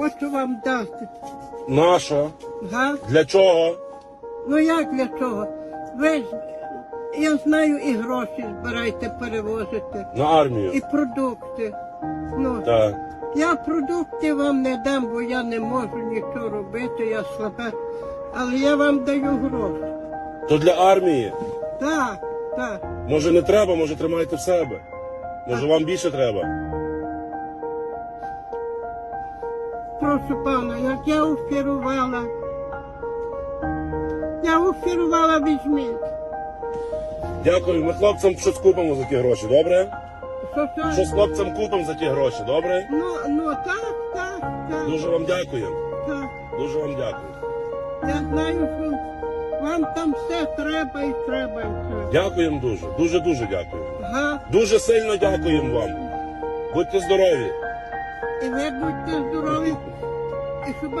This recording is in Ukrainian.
хочу вам дати. Наша? Га? Для чого? Ну як для чого? Ви ж, я знаю, і гроші збирайте, перевозите, На армію. і продукти. Ну, Так. я продукти вам не дам, бо я не можу нічого робити, я слабе. Але я вам даю гроші. То для армії. Так, так. Може не треба, може тримайте в себе. Може вам більше треба. Прошу пана, як я офірувала. Я офірувала, візьміть. Дякую. Ми хлопцям щось купимо за ті гроші, добре? Що, що? Щось хлопцям купимо за ті гроші, добре? Ну, ну так, так, так, Дуже вам дякую. так. Дуже вам дякую. Я знаю, що вам там все треба і треба. Дякуємо дуже. Дуже дуже дякую. Га? Дуже сильно дякуємо вам. Будьте здорові. І ви будьте здорові. І щоб